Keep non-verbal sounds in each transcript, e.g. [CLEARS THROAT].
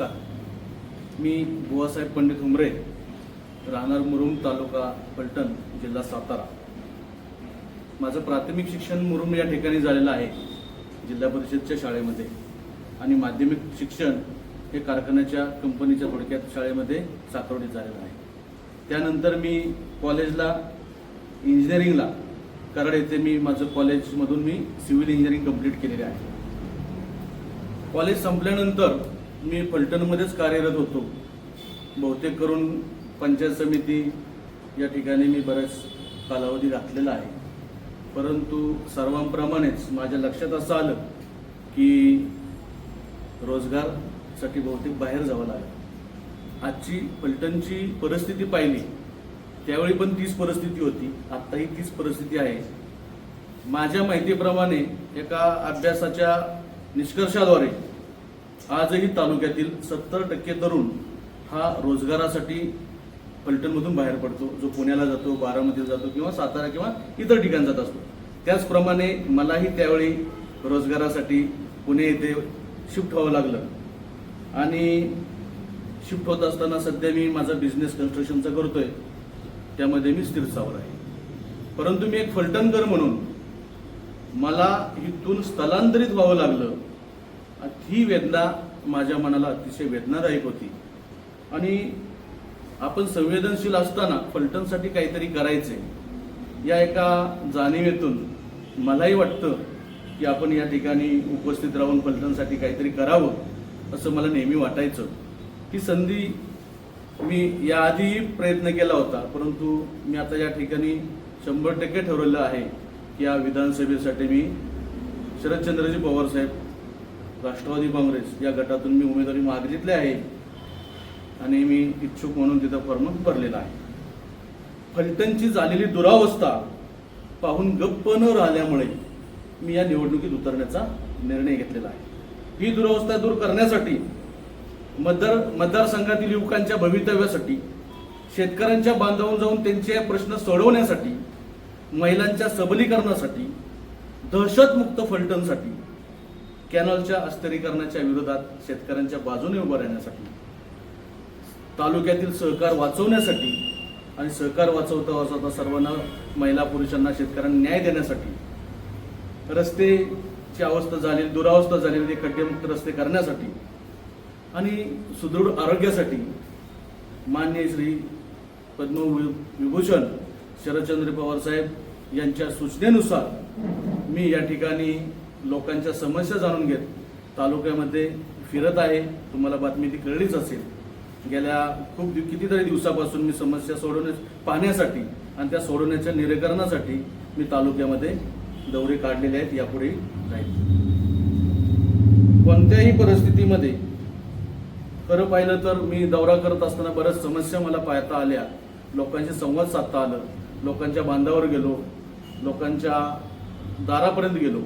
नमस्कार. मी बुवासाहेब पंडित हुमरे राहणार मुरुम तालुका पलटण जिल्हा सातारा. माझं प्राथमिक शिक्षण मुरुम या ठिकाणी झालेलं आहे जिल्हा परिषदच्या शाळेमध्ये. आणि माध्यमिक शिक्षण हे कारखान्याच्या कंपनीच्या थोडक्यात शाळेमध्ये सातवडीत झालेलं आहे. त्यानंतर मी कॉलेजला इंजिनिअरिंगला कराड येथे मी माझं कॉलेजमधून मी सिव्हिल इंजिनिअरिंग कंप्लीट केलेले आहे. कॉलेज संपल्यानंतर मी फलटणमध्येच कार्यरत होतो. बहुतेक करून पंचायत समिती या ठिकाणी मी बऱ्याच कालावधी घातलेला आहे. परंतु सर्वांप्रमाणेच माझ्या लक्षात असं आलं की रोजगारसाठी बहुतेक बाहेर जावं लागलं. आजची फलटणची परिस्थिती पाहिली त्यावेळी पण तीच परिस्थिती होती आत्ताही तीच परिस्थिती आहे. माझ्या माहितीप्रमाणे एका अभ्यासाच्या निष्कर्षाद्वारे आजही तालुक्यातील सत्तर टक्के तरुण हा रोजगारासाठी फलटणमधून बाहेर पडतो. जो पुण्याला जातो बारामतीला जातो किंवा सातारा किंवा इतर ठिकाणी जात असतो. त्याचप्रमाणे मलाही त्यावेळी रोजगारासाठी पुणे येथे शिफ्ट व्हावं लागलं. आणि शिफ्ट होत असताना सध्या मी माझा बिझनेस कन्स्ट्रक्शनचा करतोय. त्यामध्ये मी स्थिरस्थावर आहे. परंतु मी एक फलटणकर म्हणून मला इथून स्थलांतरित व्हावं लागलं. ही वेदना माझ्या मनाला अतिशय वेदनादायक होती. आणि आपण संवेदनशील असताना फलटणसाठी काहीतरी करायचे या एका जाणीवेतून मलाही वाटतं की आपण या ठिकाणी उपस्थित राहून फलटणसाठी काहीतरी करावं असं मला नेहमी वाटायचं. ही संधी मी याआधीही प्रयत्न केला होता परंतु मी आता या ठिकाणी शंभर टक्के ठरवलं आहे की या विधानसभेसाठी मी शरदचंद्रजी पवार साहेब राष्ट्रवादी काँग्रेस या गटातून मी उमेदवारी मागितली आहे आणि मी इच्छुक म्हणून तिथं फॉर्म भरलेला आहे. फलटणची झालेली दुरावस्था पाहून गप्प न राहिल्यामुळे मी या निवडणुकीत उतरण्याचा निर्णय घेतलेला आहे. ही दुरावस्था दूर करण्यासाठी मतदार मतदारसंघातील युवकांच्या भवितव्यासाठी शेतकऱ्यांच्या बांधावून जाऊन त्यांचे प्रश्न सोडवण्यासाठी महिलांच्या सबलीकरणासाठी दहशतमुक्त फलटणसाठी कॅनॉलच्या अस्तरीकरणाच्या विरोधात शेतकऱ्यांच्या बाजूने उभं राहण्यासाठी तालुक्यातील सहकार वाचवण्यासाठी आणि सहकार वाचवता वाचवता सर्वांना महिला पुरुषांना शेतकऱ्यांना न्याय देण्यासाठी रस्तेची अवस्था झालेली दुरावस्था झालेली खड्डेमुक्त रस्ते करण्यासाठी आणि सुदृढ आरोग्यासाठी मान्य श्री पद्मविभूषण शरदचंद्र पवार साहेब यांच्या सूचनेनुसार मी या ठिकाणी लोकांच्या समस्या जाणून घेत तालुक्यामध्ये फिरत आहे. तुम्हाला बातमी ती कळलीच असेल. गेल्या खूप कितीतरी दिवसापासून मी समस्या सोडवण्या पाहण्यासाठी आणि त्या सोडवण्याच्या निराकरणासाठी मी तालुक्यामध्ये दौरे काढलेले आहेत. यापुढे राहील कोणत्याही परिस्थितीमध्ये खरं पाहिलं तर मी दौरा करत असताना बऱ्याच समस्या मला पाहता आल्या. लोकांशी संवाद साधता आलं. लोकांच्या बांधावर गेलो. लोकांच्या दारापर्यंत गेलो.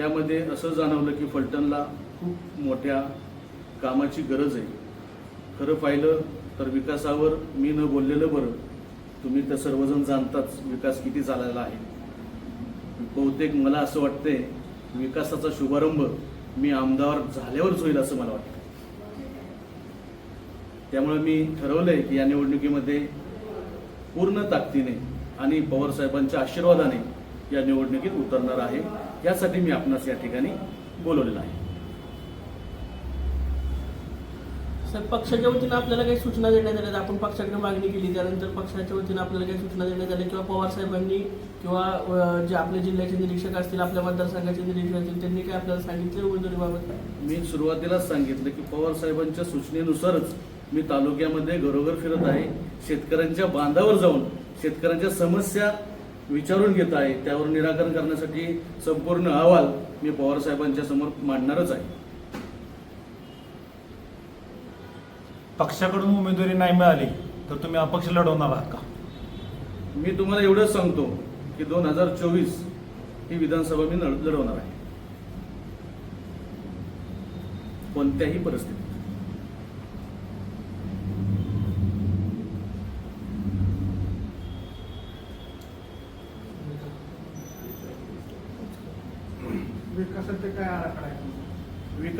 त्यामध्ये असं जाणवलं की फलटणला खूप मोठ्या कामाची गरज आहे. खरं पाहिलं तर विकासावर मी न बोललेलं बरं. तुम्ही तर सर्वजण जाणताच विकास किती चालायला आहे. बहुतेक मला असं वाटतंय विकासाचा शुभारंभ मी आमदार झाल्यावरच होईल असं मला वाटतं त्यामुळे मी ठरवलंय की या निवडणुकीमध्ये पूर्ण ताकदीने आणि पवार साहेबांच्या आशीर्वादाने या निवडणुकीत उतरणार आहे. यासाठी मी आपणास या ठिकाणी बोलवलेलं आहे. सर पक्षाच्या वतीनं आपल्याला काही सूचना देण्यात आल्या? आपण पक्षाकडे मागणी केली त्यानंतर पक्षाच्या वतीनं आपल्याला काही सूचना देण्यात आल्या? किंवा पवार साहेबांनी किंवा जे आपले जिल्ह्याचे निरीक्षक असतील आपल्या मतदारसंघाचे निरीक्षक असतील त्यांनी काय आपल्याला सांगितलं उमेदवारीबाबत? मी सुरुवातीलाच सांगितलं की पवार साहेबांच्या सूचनेनुसारच मी तालुक्यामध्ये घरोघर फिरत आहे. शेतकऱ्यांच्या बांधावर जाऊन शेतकऱ्यांच्या समस्या विचारून घेत आहे त्यावर निराकरण करण्यासाठी संपूर्ण अहवाल मी पवार साहेबांच्या समोर मांडणारच आहे. पक्षाकडून उमेदवारी नाही मिळाली तर तुम्ही अपक्ष लढवणार आहात का? मी तुम्हाला एवढंच सांगतो की दोन हजार चोवीस ही विधानसभा मी लढ- लढवणार आहे. कोणत्याही परिस्थितीत.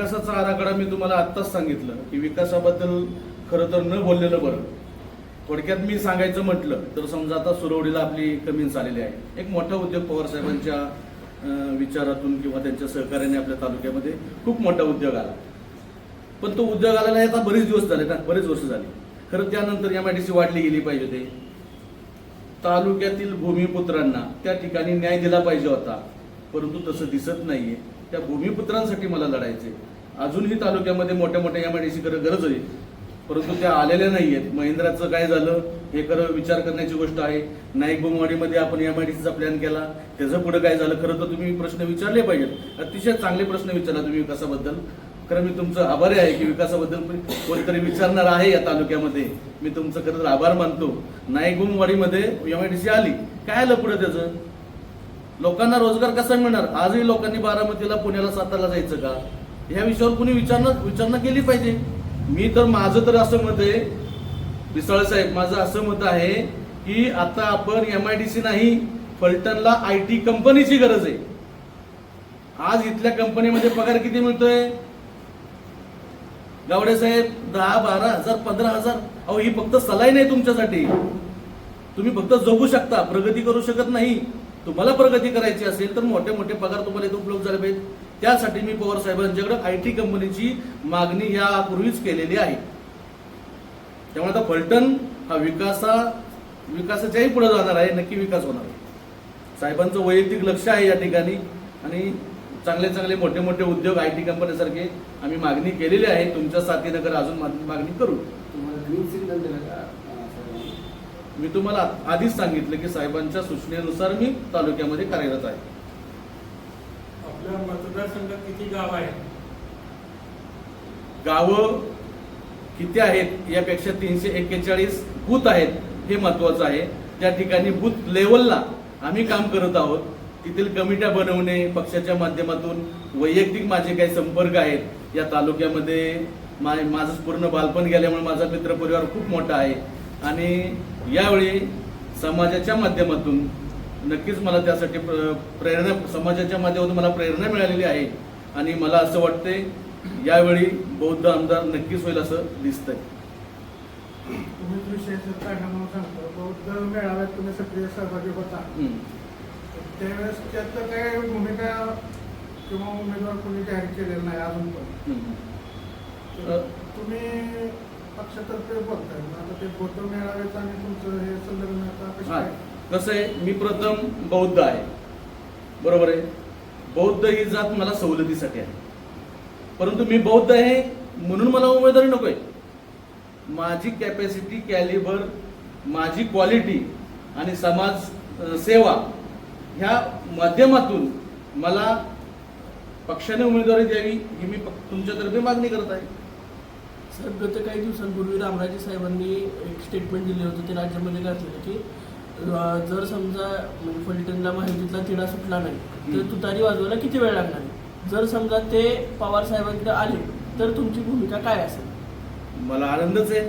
विकासाचा आराखडा मी तुम्हाला आत्ताच सांगितलं की विकासाबद्दल खरं तर न बोललेलं बरं. थोडक्यात मी सांगायचं म्हटलं तर समजा आता सुरवडीला आपली कमीन्स आलेली आहे. एक मोठा उद्योग पवार साहेबांच्या विचारातून किंवा त्यांच्या सहकार्याने आपल्या तालुक्यामध्ये खूप मोठा उद्योग आला. पण तो उद्योग आलेला आता बरेच दिवस झाले ना बरेच वर्ष झाली. खरं त्यानंतर एम आय डी सी वाढली गेली पाहिजे होते. तालुक्यातील भूमिपुत्रांना त्या ठिकाणी न्याय दिला पाहिजे होता. परंतु तसं दिसत नाहीये. त्या भूमिपुत्रांसाठी मला लढायचे अजूनही तालुक्यामध्ये मोठ्या मोठ्या एम आय डी सी गरज आहे. परंतु त्या आलेल्या नाहीयेत. महिंद्राचं काय झालं हे खरं विचार करण्याची गोष्ट आहे. नाईक बोमवाडीमध्ये आपण एम आय डी सीचा प्लॅन केला. त्याचं पुढे काय झालं खरं तर तुम्ही प्रश्न विचारले पाहिजेत. अतिशय चांगले प्रश्न विचारला तुम्ही विकासाबद्दल. खरं मी तुमचं आभारी आहे की विकासाबद्दल कोणीतरी विचारणार आहे या तालुक्यामध्ये. मी तुमचं खरं तर आभार मानतो. नाईक बोमवाडीमध्ये एम आय डी सी आली. काय आलं पुढे त्याचं? लोकांना रोजगार कसा मिळणार? आजही लोकांनी बारामतीला पुण्याला सातारला जायचं का? या विषयावर कुणी विचारणं विचारणा केली पाहिजे. मी तर माझं तर असं मत आहे विसाळ साहेब माझं असं मत आहे की आता आपण एम आय डी सी नाही फलटणला आय टी कंपनीची गरज आहे. आज इथल्या कंपनीमध्ये पगार किती मिळतोय? गावडे साहेब दहा बारा हजार पंधरा हजार. अहो ही फक्त सलाई नाही तुमच्यासाठी. तुम्ही फक्त जगू शकता प्रगती करू शकत नाही. तुम्हाला प्रगती करायची असेल तर मोठे मोठे पगार तुम्हाला इथे उपलब्ध झाले पाहिजेत. त्यासाठी मी पवार साहेबांच्याकडे आय टी कंपनीची मागणी यापूर्वीच केलेली आहे. त्यामुळे आता फलटण हा विकासा विकासाच्याही पुढे जाणार आहे नक्की विकास होणार आहे. साहेबांचं वैयक्तिक लक्ष आहे या ठिकाणी आणि चांगले चांगले मोठे मोठे उद्योग आय टी कंपनीसारखे आम्ही मागणी केलेली आहे. तुमच्या साथीनं कर अजून मागणी करू? मी तुम्हाला आधीच सांगितलं की साहेबांच्या सूचनेनुसार मी तालुक्यामध्ये कार्यरत आहे. आपल्या किती गाव आहेत? गावं किती आहेत यापेक्षा तीनशे एक्केचाळीस बूथ आहेत हे महत्वाचं आहे. त्या ठिकाणी बूथ लेवलला आम्ही काम करत आहोत तिथील कमिट्या बनवणे पक्षाच्या माध्यमातून वैयक्तिक माझे काही संपर्क आहेत. या तालुक्यामध्ये मा माझं पूर्ण बालपण गेल्यामुळे माझा मित्रपरिवार खूप मोठा आहे. आणि यावेळी समाजाच्या माध्यमातून नक्कीच मला त्यासाठी प्र- प्रेरणा समाजाच्या माध्यमातून मला प्रेरणा मिळालेली आहे. आणि मला असं वाटतंय यावेळी बौद्ध आमदार नक्कीच होईल असं दिसतंय. तुम्ही विषय सांगतो. बौद्ध मेळाव्यात तुम्ही सक्रिय सहभागी होता. त्यावेळेस त्यात काही भूमिका किंवा उमेदवार कोणी जाहीर केलेला नाही अजून पण. तुम्ही पक्षातर्फे बोलताय. मग आता ते बौद्ध मेळाव्याचं आणि तुमचं हे संदर्भ आता कसं आहे? मी प्रथम बौद्ध आहे. बरोबर आहे? बौद्ध ही जात मला सवलतीसाठी आहे. परंतु मी बौद्ध आहे म्हणून मला उमेदवारी नकोय. माझी कॅपॅसिटी कॅलिबर माझी क्वालिटी आणि समाज सेवा ह्या माध्यमातून मला पक्षाने उमेदवारी द्यावी ही मी प- तुमच्यातर्फे मागणी करत आहे. सर गत काही दिवसांपूर्वी रामराजे साहेबांनी एक स्टेटमेंट दिले होते ते राज्यामध्ये घातलेलं की जर समजा म्हणजे फलटणला माहितीतला तिढा सुटला नाही तर. तुतारी वाजवायला किती वेळ लागणार? जर समजा ते पवार साहेबांकडे आले तर तुमची भूमिका काय असेल मला आनंदच आहे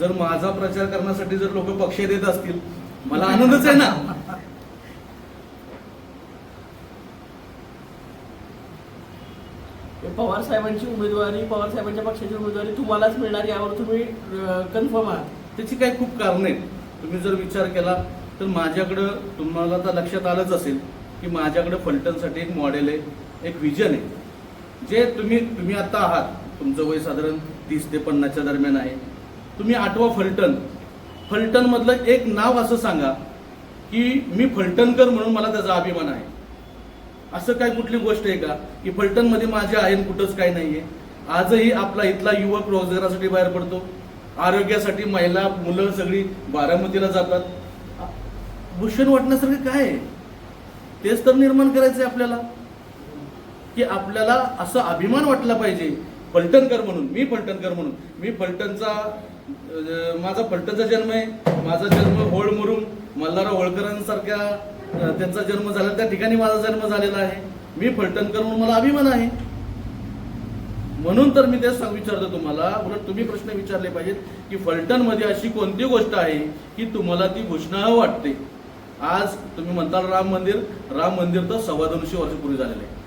जर माझा प्रचार करण्यासाठी जर लोक पक्ष देत असतील मला आनंदच आहे ना पवार साहेबांची उमेदवारी पवार साहेबांच्या पक्षाची उमेदवारी तुम्हालाच मिळणार यावर तुम्ही कन्फर्म आहात त्याची काही खूप कारणं आहेत तुम्ही जर विचार केला तर माझ्याकडं तुम्हाला तर लक्षात आलंच असेल की माझ्याकडं फलटणसाठी एक मॉडेल आहे एक विजन आहे. जे तुम्ही तुम्ही आता आहात तुमचं वय साधारण तीस ते पन्नासच्या दरम्यान आहे. तुम्ही आठवा फलटण. फलटणमधलं एक नाव असं सांगा की मी फलटणकर म्हणून मला त्याचा अभिमान आहे. असं काय कुठली गोष्ट आहे का? की फलटणमध्ये माझे आहे कुठंच कुठंच काय आहे आजही आपला इथला युवक रोजगारासाठी बाहेर पडतो. आरोग्यासाठी महिला मुलं सगळी बारामतीला जातात. भूषण वाटण्यासारखं काय? आहे तेच तर निर्माण करायचंय आपल्याला. की आपल्याला असं अभिमान वाटला पाहिजे. पलटणकर म्हणून मी फलटणकर म्हणून. मी फलटणचा माझा फलटणचा जन्म आहे. माझा जन्म होळ मुरुम मल्हारराव होळकरांसारख्या त्यांचा जन्म झाला. त्या ठिकाणी माझा जन्म झालेला आहे. मी फलटणकर म्हणून मला अभिमान आहे. म्हणून तर मी ते सांग विचारतो तुम्हाला उलट तुम्ही प्रश्न विचारले पाहिजेत की फलटणमध्ये अशी कोणती गोष्ट आहे की तुम्हाला ती घोषणा वाटते? आज तुम्ही म्हणताल राम मंदिर राम मंदिर तर सव्वा दोनशे वर्षपूर्वी झालेलं आहे.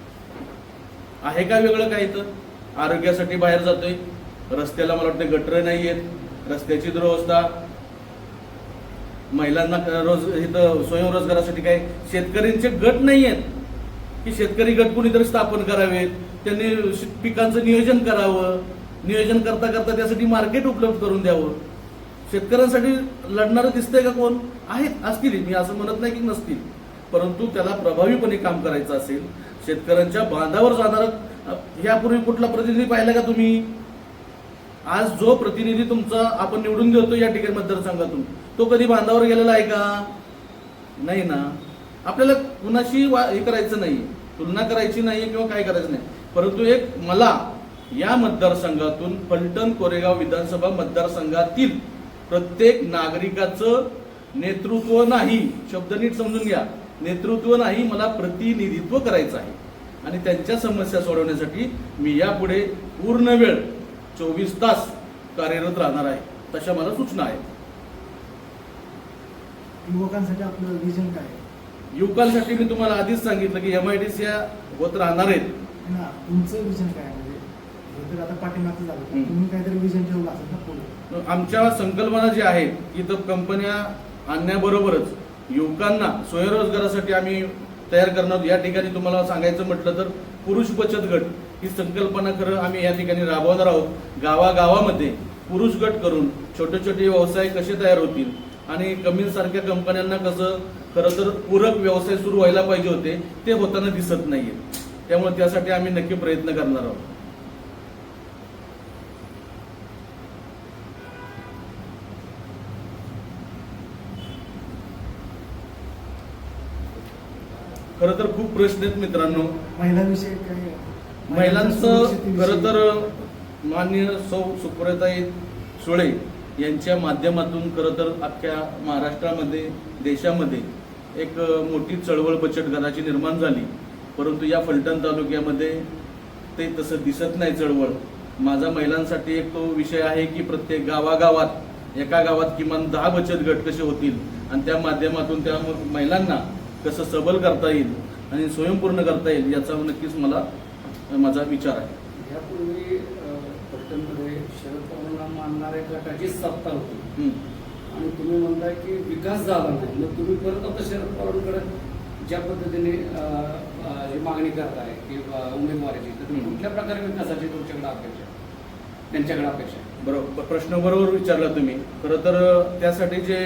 आहे का वेगळं काही तर आरोग्यासाठी बाहेर जातोय रस्त्याला मला वाटतं गटर नाही आहेत रस्त्याची दुरवस्था. महिलांना रोज इथं स्वयंरोजगारासाठी काय? शेतकऱ्यांचे गट नाही आहेत की शेतकरी गट कुणीतरी स्थापन करावेत? त्यांनी पिकांचं नियोजन करावं. नियोजन करता करता त्यासाठी मार्केट उपलब्ध करून द्यावं. शेतकऱ्यांसाठी लढणारं दिसतंय का कोण? आहेत असतील. मी असं म्हणत नाही की नसतील. परंतु त्याला प्रभावीपणे काम करायचं असेल शेतकऱ्यांच्या बांधावर जाणारं यापूर्वी कुठला प्रतिनिधी पाहिला का तुम्ही? आज जो प्रतिनिधी तुमचा आपण निवडून देतो या ठिकाणी मतदारसंघातून तो कधी बांधावर गेलेला आहे का? नाही ना. आपल्याला कुणाशी वा- हे करायचं नाही. तुलना करायची नाही किंवा काय करायचं नाही. परंतु एक मला या मतदारसंघातून फलटण कोरेगाव विधानसभा मतदारसंघातील प्रत्येक नागरिकाचं नेतृत्व नाही शब्द नीट समजून घ्या नेतृत्व नाही मला प्रतिनिधित्व करायचं आहे. आणि त्यांच्या समस्या सोडवण्यासाठी मी यापुढे पूर्ण वेळ चोवीस तास कार्यरत राहणार आहे तशा मला सूचना आहेत. युवकांसाठी आपलं विजन काय? आहे? युवकांसाठी मी तुम्हाला आधीच सांगितलं की एम आय डी सी होत राहणार आहेत ना तुमचं विजन काय आहे? म्हणजे हे तर आता पाठीमागचं झालं पण. तुम्ही काहीतरी विजन ठेवलं असेल ना पुढे आमच्या संकल्पना ज्या आहेत इथं कंपन्या आणण्याबरोबरच युवकांना स्वयंरोजगारासाठी आम्ही तयार करणार आहोत. या ठिकाणी तुम्हाला सांगायचं म्हटलं तर पुरुष बचत गट ही संकल्पना खरं आम्ही या ठिकाणी राबवणार आहोत गावागावामध्ये पुरुष गट करून छोटे छोटे व्यवसाय कसे तयार होतील आणि कमीसारख्या कंपन्यांना कसं खरं तर पूरक व्यवसाय सुरू व्हायला पाहिजे होते ते होताना दिसत नाहीये त्यामुळे त्यासाठी आम्ही नक्की प्रयत्न करणार आहोत. खरं तर खूप प्रश्न आहेत मित्रांनो. महिलांविषयी काय महिलांचं खरं तर मान्य सौ सुप्रताई सुळे यांच्या माध्यमातून खरं तर अख्ख्या महाराष्ट्रामध्ये देशामध्ये एक मोठी चळवळ बचत गटाची निर्माण झाली. परंतु या फलटण तालुक्यामध्ये ते तसं दिसत नाही चळवळ. माझा महिलांसाठी एक तो विषय आहे की प्रत्येक गावागावात एका गावात किमान दहा बचत गट कसे होतील? आणि त्या माध्यमातून त्या महिलांना कसं सबल करता येईल आणि स्वयंपूर्ण करता येईल याचा नक्कीच मला माझा विचार आहे. यापूर्वी शरद पवारांना मानणाऱ्या सत्ता होती. आणि तुम्ही म्हणताय की विकास झाला नाही. मग तुम्ही परत आता शरद पवारांकडे? ज्या पद्धतीने मागणी करताय की अ, उमेदवारीची तर. कुठल्या प्रकारे विकासाची तुमच्याकडे अपेक्षा आहे? त्यांच्याकडे अपेक्षा आहे? बरोबर प्रश्न बरोबर विचारला तुम्ही खरं तर त्यासाठी जे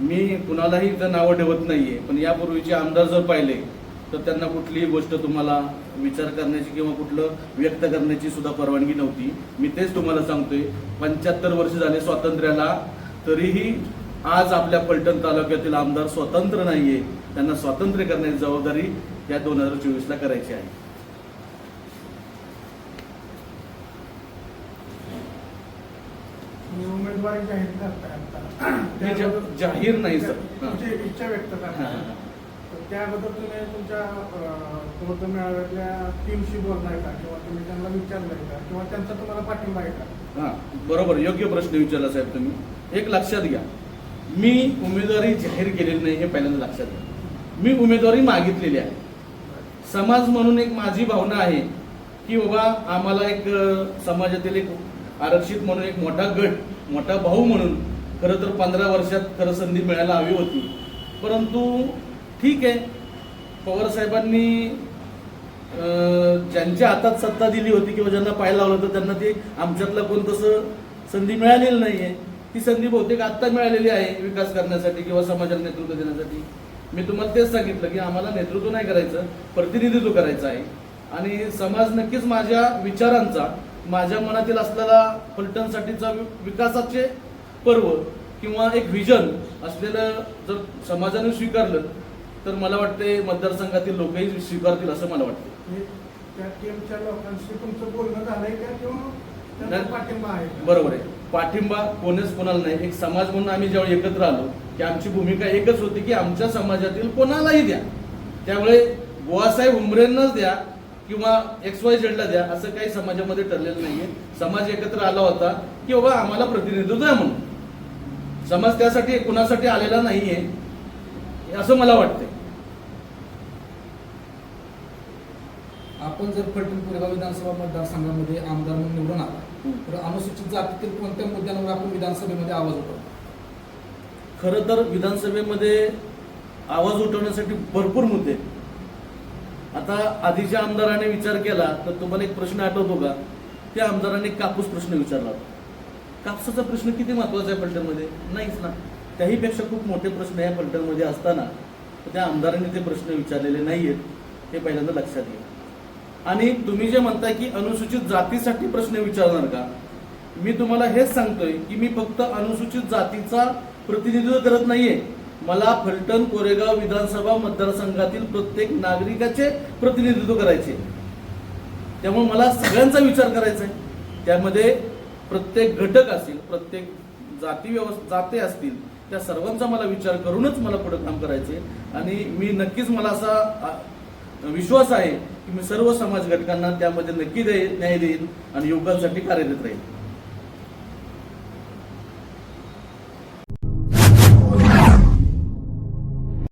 मी कुणालाही इथं नावं ठेवत नाहीये पण यापूर्वीचे आमदार जर पाहिले तर त्यांना कुठलीही गोष्ट तुम्हाला विचार करण्याची किंवा कुठलं व्यक्त करण्याची सुद्धा परवानगी नव्हती मी तेच तुम्हाला सांगतोय पंच्याहत्तर वर्ष झाले स्वातंत्र्याला तरीही आज आपल्या फलटण तालुक्यातील आमदार स्वतंत्र नाहीये. त्यांना स्वातंत्र्य करण्याची जबाबदारी या दोन हजार चोवीसला करायची आहे. उमेदवारी जाहीर करताय [CLEARS THROAT] जाहीर नाही, सर. तुमची इच्छा व्यक्त करताय. त्याबद्दल तुम्ही तुमच्या पूर्व मेळाव्यातल्या टीमशी बोललाय का? किंवा तुम्ही त्यांना विचारलंय का? किंवा त्यांचा तुम्हाला पाठिंबा आहे का? हा बरोबर. योग्य प्रश्न विचारला साहेब तुम्ही. एक लक्षात घ्या. मी उमेदवारी जाहीर केलेली नाही हे पहिल्यांदा लक्षात घ्या. मी उमेदवारी मागितलेली आहे. समाज म्हणून एक माझी भावना आहे की बाबा आम्हाला एक समाजातील एक आरक्षित म्हणून एक मोठा गट मोठा भाऊ म्हणून खरं तर पंधरा वर्षात खरं संधी मिळायला हवी होती. परंतु ठीक आहे. पवार साहेबांनी ज्यांच्या हातात सत्ता दिली होती किंवा ज्यांना पाहायला लावलं होतं त्यांना ते आमच्यातलं कोण तसं संधी मिळालेली आहे ती संधी बहुतेक आत्ता मिळालेली आहे विकास करण्यासाठी किंवा समाजाला नेतृत्व देण्यासाठी. मी तुम्हाला तेच सांगितलं की आम्हाला नेतृत्व नाही करायचं प्रतिनिधित्व करायचं आहे. आणि समाज नक्कीच माझ्या विचारांचा माझ्या मनातील असलेला फलटणसाठीचा विकासाचे पर्व किंवा एक व्हिजन असलेलं जर समाजाने स्वीकारलं तर मला वाटते मतदारसंघातील लोकही स्वीकारतील असं मला वाटतं त्या टीमच्या लोकांशी तुमचं बोलणं झालंय का किंवा? बरोबर आहे. पाठिंबा कोणीच कोणाला नाही. एक समाज म्हणून आम्ही जेव्हा एकत्र आलो की आमची भूमिका एकच होती की आमच्या समाजातील कोणालाही द्या. त्यामुळे गोवासाहेब हुंबरेंनाच द्या किंवा एक्स वाय झेडला द्या असं काही समाजामध्ये ठरलेलं नाहीये. समाज एकत्र आला होता की बाबा आम्हाला प्रतिनिधित्व द्या म्हणून. समाज त्यासाठी कुणासाठी आलेला नाहीये असं मला वाटतंय. आपण जर फलटण कोरेगाव विधानसभा मतदारसंघामध्ये आमदार म्हणून निवडून आला तर अनुसूचित जातीतील कोणत्या मुद्द्यांवर आपण विधानसभेमध्ये आवाज उठवतो? खरं तर विधानसभेमध्ये आवाज उठवण्यासाठी भरपूर मुद्दे आता आधीच्या आमदाराने विचार केला तर तुम्हाला एक प्रश्न आठवतो का? त्या आमदारांनी कापूस प्रश्न विचारला कापसाचा प्रश्न किती महत्त्वाचा आहे पलटणमध्ये नाहीच ना. त्याहीपेक्षा खूप मोठे प्रश्न या पलटणमध्ये असताना त्या आमदारांनी ते प्रश्न विचारलेले नाही आहेत हे पहिल्यांदा लक्षात घ्या. आणि तुम्ही जे म्हणताय की अनुसूचित जातीसाठी प्रश्न विचारणार का? मी तुम्हाला हेच सांगतोय की मी फक्त अनुसूचित जातीचा प्रतिनिधित्व करत नाहीये. मला फलटण कोरेगाव विधानसभा मतदारसंघातील प्रत्येक नागरिकाचे प्रतिनिधित्व करायचे. त्यामुळे मला सगळ्यांचा विचार करायचा आहे त्यामध्ये प्रत्येक घटक असेल प्रत्येक जाती व्यवस्था जाते असतील त्या सर्वांचा मला विचार करूनच मला पुढे काम करायचे आणि मी नक्कीच मला असा विश्वास आहे की मी सर्व समाज घटकांना त्यामध्ये नक्की न्याय देईन आणि युवकांसाठी कार्यरत राहील